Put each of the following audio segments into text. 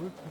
Oui, plus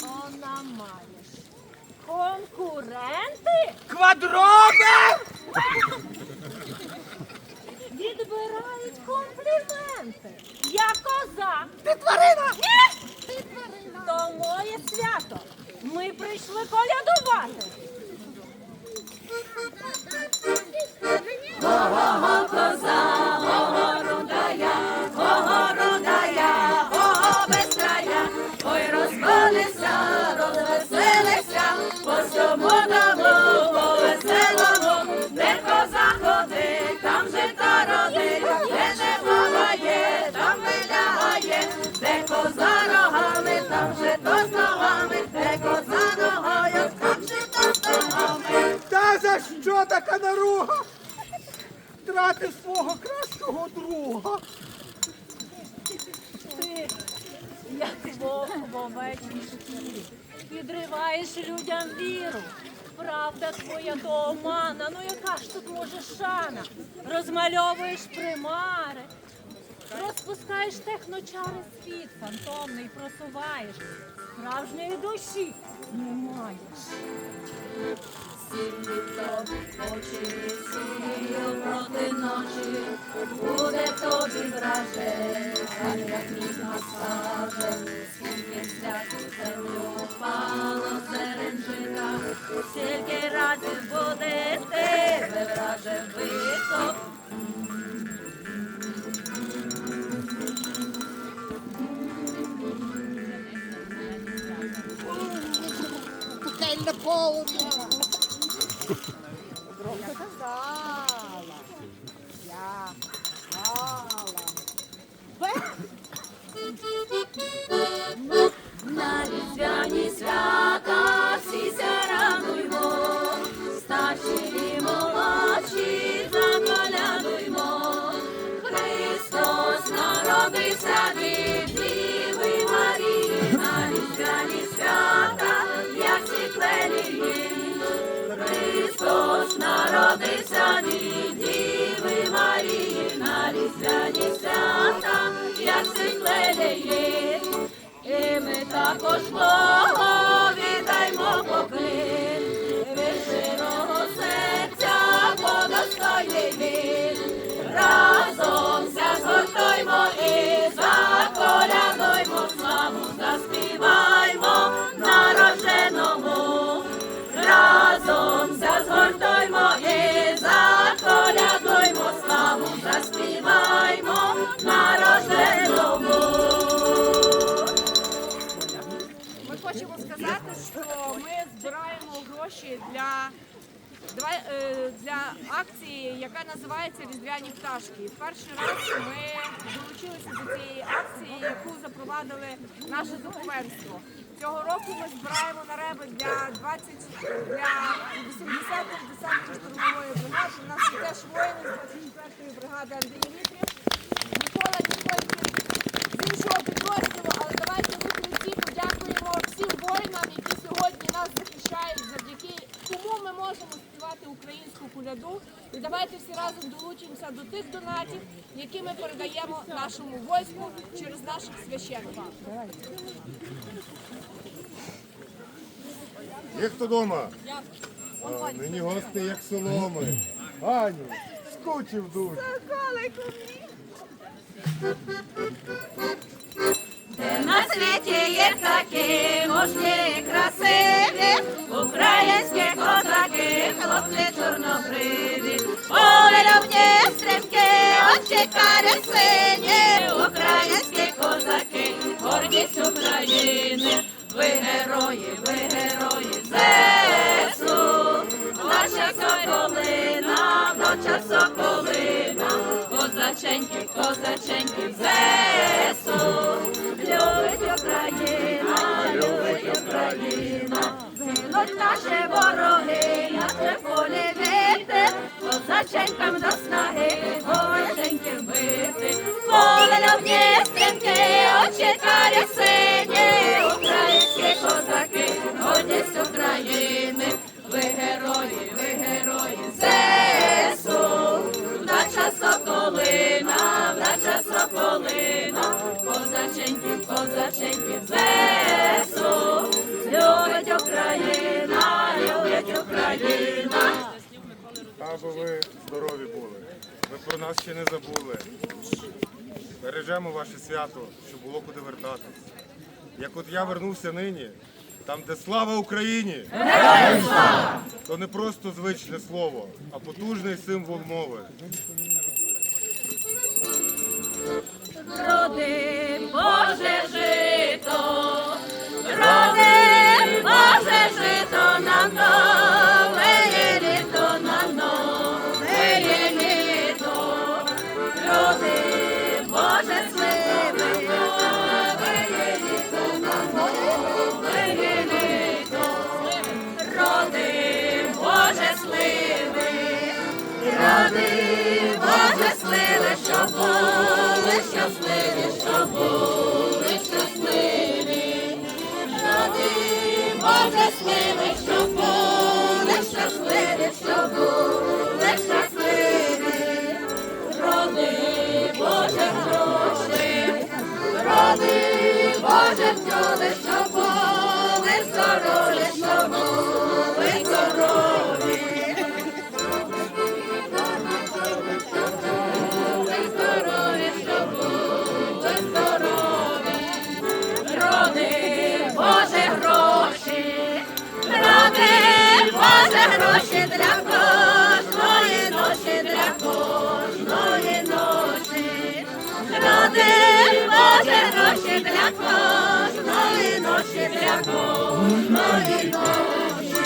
Вона маєш. Конкуренти Квадробер! відбирають компліменти. Я коза. Ти тварина! Ні! Ти тварина. То моє свято. Ми прийшли колядувати. Шана? Розмальовуєш примари, розпускаєш техночари світ, фантомний просуваєш, справжньої душі не маєш. проти ночі, буде тобі враже, як міг скаже, скільки святу землю впало серенжика, скільки разів буде тебе враже бито. Пекельне полум'я. Я казала. Я казала. На різдвяні свята Родися від Діви Марії на різдвяні свята, як син лелеє, і ми також Бога вітаймо поки, вишиного серця подостає він, разомся згортоймо і заколядоймо, славу заспіваймо народженому разом зазгортаймо і заколядуймо, славу заспіваймо народженому. Ми хочемо сказати, що ми збираємо гроші для. Е, для акції, яка називається Різдвяні пташки. Перший раз ми долучилися до цієї акції, яку запровадили наше документство. Цього року ми збираємо на реби для 20 для 80-ї десантної штурмової бригади. У нас теж воїни з 24-ї бригади Андрій Дмитрів. Микола Нікольський з іншого підрозділу, але давайте ми всі подякуємо всім воїнам, які сьогодні нас захищають, завдяки кому ми можемо співати українську куляду. І давайте всі разом долучимося до тих донатів, які ми передаємо нашому війську через наших священників. Є хто дома? А, Нині гости як соломи. Аню, скучив дух. На світі є такі мужні красиві, українські козаки, хлопці чорнобриві, Олюбні стрімки, очі карі сині, українські козаки, гордість України, ви герої, ви герої Аби ви здорові були. Ви про нас ще не забули. Бережемо ваше свято, щоб було куди вертатись. Як от я вернувся нині, там, де слава Україні! То не просто звичне слово, а потужний символ мови. Роди Боже жито, роди були щасливі, з були Боже для кожної ночі, для кожної ночі. Роди Боже гроші для кожної ночі, для кожної ночі.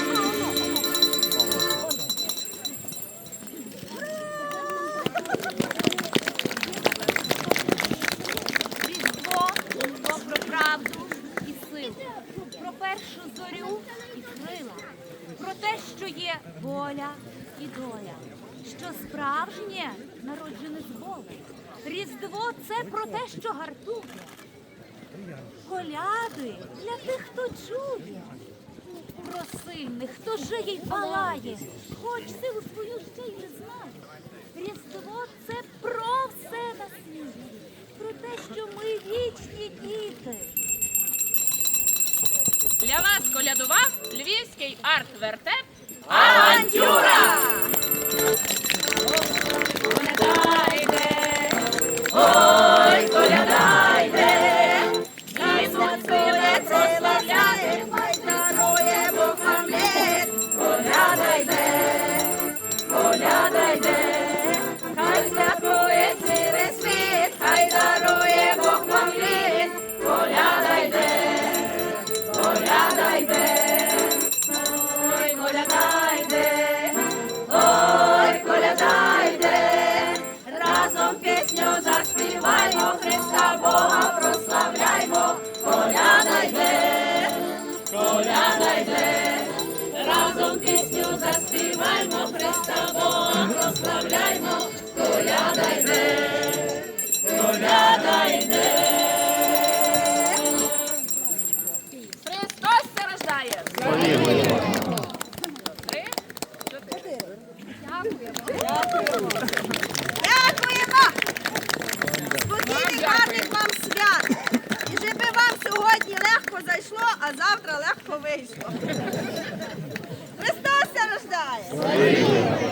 Різдво то про правду і силу, про першу зорю і крила, про те, що є воля і доля, що справжнє народжене з Бога. Різдво це про те, що гартує. Коляди для тих, хто чує. Про сильних, хто жиє й палає, хоч силу свою ще й не знає. Різдво це про все на світі, про те, що ми вічні діти. Для вас колядував львівський арт-вертеп Авантюра! Христа Бога прославляймо, коляда йде, коляда йде, разом пісню заспіваймо, Христа Бога прославляймо, коляда йде, коляда йде. завтра легко вийшло. Христос рождає!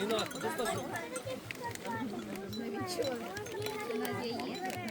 Рінат, достатньо. Навіть чого? Вона є.